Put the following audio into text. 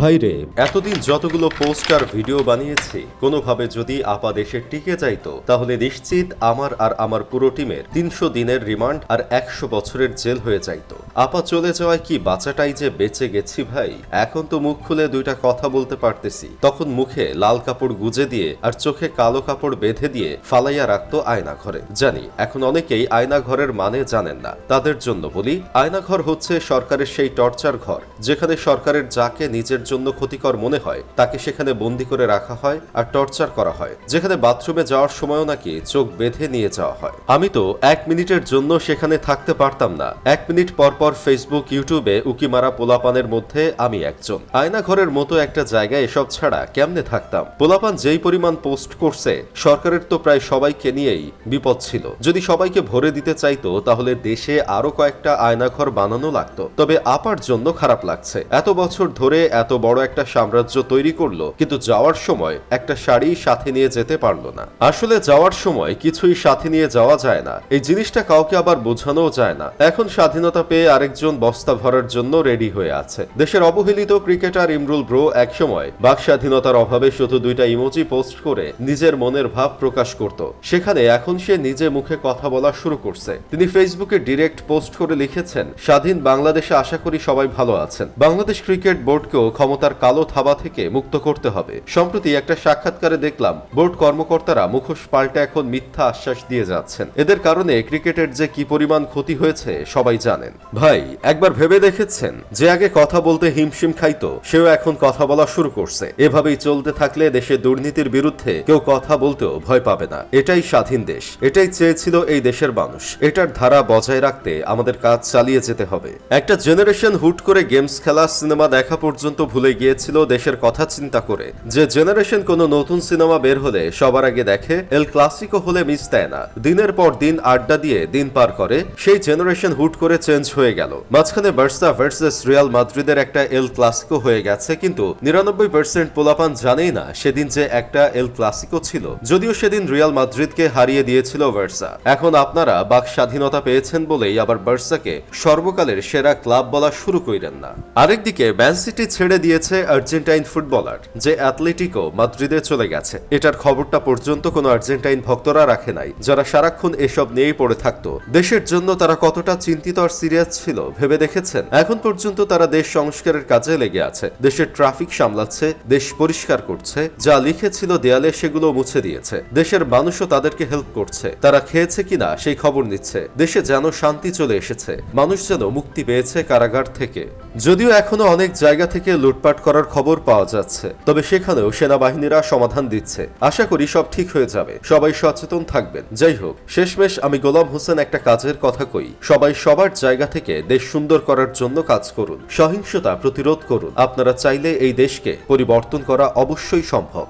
ভাইরে এতদিন যতগুলো পোস্টার, ভিডিও বানিয়েছি, কোনোভাবে যদি আপা দেশে টিকে যাইতো, তাহলে নিশ্চিত আমার আর আমার পুরো টিমের তিনশো দিনের রিমান্ড আর একশো বছরের জেল হয়ে যাইতো। আপা চলে যাওয়ায় কি বাচ্চাটাই যে বেঁচে গেছি ভাই? এখন তো মুখ খুলে দুইটা কথা বলতে পারতেছি। তখন মুখে লাল কাপড় গুজে দিয়ে আর চোখে কালো কাপড় বেঁধে দিয়ে ফালাইয়া রাখতো আয়না ঘরে। জানি, এখন অনেকেই আয়না ঘরের মানে জানেন না। তাদের জন্য বলি, আয়না ঘর হচ্ছে সরকারের সেই টর্চার ঘর, যেখানে সরকারের যাকে নিজের জন্য ক্ষতিকর মনে হয়, তাকে সেখানে বন্দি করে রাখা হয় আর টর্চার করা হয়, যেখানে বাথরুমে যাওয়ার সময়ও নাকি চোখ বেঁধে নিয়ে যাওয়া হয়। আমি তো এক মিনিটের জন্য সেখানে থাকতে পারতাম না। এক মিনিট পর পর ফেসবুক ইউটিউবে উকি মারা পোলাপানের মধ্যে আমি একজন। আয়না ঘরের মতো একটা জায়গায় এসব ছাড়া কেমনে থাকতাম? পোলাপান যেই পরিমাণ পোস্ট করছে, সরকারের তো প্রায় সবাইকে নিয়েই বিপদ ছিল। যদি সবাইকে ভরে দিতে চাইতো, তাহলে দেশে আরও কয়েকটা আয়নাঘর বানানো লাগতো। তবে আপার জন্য খারাপ লাগছে। এত বছর ধরে এত বড় একটা সাম্রাজ্য তৈরি করল, কিন্তু যাওয়ার সময় একটা শাড়ি সাথে নিয়ে যেতে পারল না। আসলে যাওয়ার সময় কিছুই সাথে নিয়ে যাওয়া যায় না। এই জিনিসটা কাউকে আবার বোঝানোও যায় না। এখন স্বাধীনতা পেয়ে আরেকজন বস্তা ভরার জন্য রেডি হয়ে আছে। দেশের অবহেলিত ক্রিকেটার ইমরুল ব্রো একসময় বাক স্বাধীনতার অভাবে শুধু দুইটা ইমোজি পোস্ট করে নিজের মনের ভাব প্রকাশ করত। সেখানে এখন সে নিজে মুখে কথা বলা শুরু করছে। তিনি ফেসবুকে ডিরেক্ট পোস্ট করে লিখেছেন, স্বাধীন বাংলাদেশে আশা করি সবাই ভালো আছেন। বাংলাদেশ ক্রিকেট বোর্ডকেও ক্ষমতার কালো থাবা থেকে মুক্ত করতে হবে। সম্প্রতি একটা সাক্ষাৎকারে দেখলাম, বোর্ড কর্মকর্তারা মুখোশ পাল্টে এখন মিথ্যা আশ্বাস দিয়ে যাচ্ছেন। এদের কারণে ক্রিকেটের যে কি পরিমাণ ক্ষতি হয়েছে সবাই জানেন। ভাই, একবার ভেবে দেখেছেন? যে আগে কথা বলতে হিমশিম খাইতো, সেও এখন কথা বলা শুরু করছে। এভাবেই চলতে থাকলে দেশে দুর্নীতির বিরুদ্ধে কেউ কথা বলতেও ভয় পাবে না। এটাই স্বাধীন দেশ। এটাই চেয়েছিল এই দেশের মানুষ। এটার ধারা বজায় রাখতে আমাদের কাজ চালিয়ে যেতে হবে। একটা জেনারেশন হুট করে গেমস খেলা, সিনেমা দেখা পর্যন্ত ভুলে গিয়েছিল দেশের কথা চিন্তা করে। যে জেনারেশন কোনো নতুন সিনেমা বের হলে সবার আগে দেখে, এল ক্লাসিকো হলে মিস দেয় না। দিনের পর দিন আড্ডা দিয়ে দিন পার করে, সেই জেনারেশন হুট করে চেঞ্জ হয়ে গেল। মাঝখানে বার্সা ভার্সেস রিয়াল মাদ্রিদের একটা এল ক্লাসিকো হয়ে গেছে, কিন্তু নিরানব্বই পার্সেন্ট পোলাপান জানেই না সেদিন যে একটা এল ক্লাসিকো ছিল। যদিও সেদিন রিয়াল মাদ্রিদকে হারিয়ে দিয়েছিল বার্সা। এখন আপনারা বাক স্বাধীনতা পেয়েছেন বলেই আবার বার্সাকে সর্বকালের সেরা ক্লাব বলা শুরু কইরেন না। আরেকদিকে সিটি ছেড়ে দিয়েছে আর্জেন্টাইন ফুটবলার, যে অ্যাথলেটিকো মাদ্রিদে চলে গেছে। এটার খবরটা পর্যন্ত কোনো আর্জেন্টাইন ভক্তরা রাখে নাই, যারা সারাক্ষণ এসব নিয়েই পড়ে থাকতো। দেশের জন্য তারা কতটা চিন্তিত আর সিরিয়াস ছিল, ভেবে দেখেছেন? এখন পর্যন্ত তারা দেশ সংস্কারের কাজে লেগে আছে। দেশের ট্রাফিক সামলাচ্ছে, দেশ পরিষ্কার করছে, যা লিখেছিল দেয়ালে সেগুলো মুছে দিয়েছে। দেশের মানুষও তাদেরকে হেল্প করছে। তারা খেয়েছে কিনা সেই খবর নিচ্ছে। দেশে যেন শান্তি চলে এসেছে। মানুষ যেন মুক্তি পেয়েছে কারাগার থেকে। যদিও এখনও অনেক জায়গা থেকে লুটপাট করার খবর পাওয়া যাচ্ছে, তবে সেখানেও সেনাবাহিনীরা সমাধান দিচ্ছে। আশা করি সব ঠিক হয়ে যাবে। সবাই সচেতন থাকবেন। যাই হোক, শেষমেশ আমি গোলাম হোসেন একটা কাজের কথা কই। সবাই সবার জায়গা থেকে দেশ সুন্দর করার জন্য কাজ করুন। সহিংসতা প্রতিরোধ করুন। আপনারা চাইলে এই দেশকে পরিবর্তন করা অবশ্যই সম্ভব।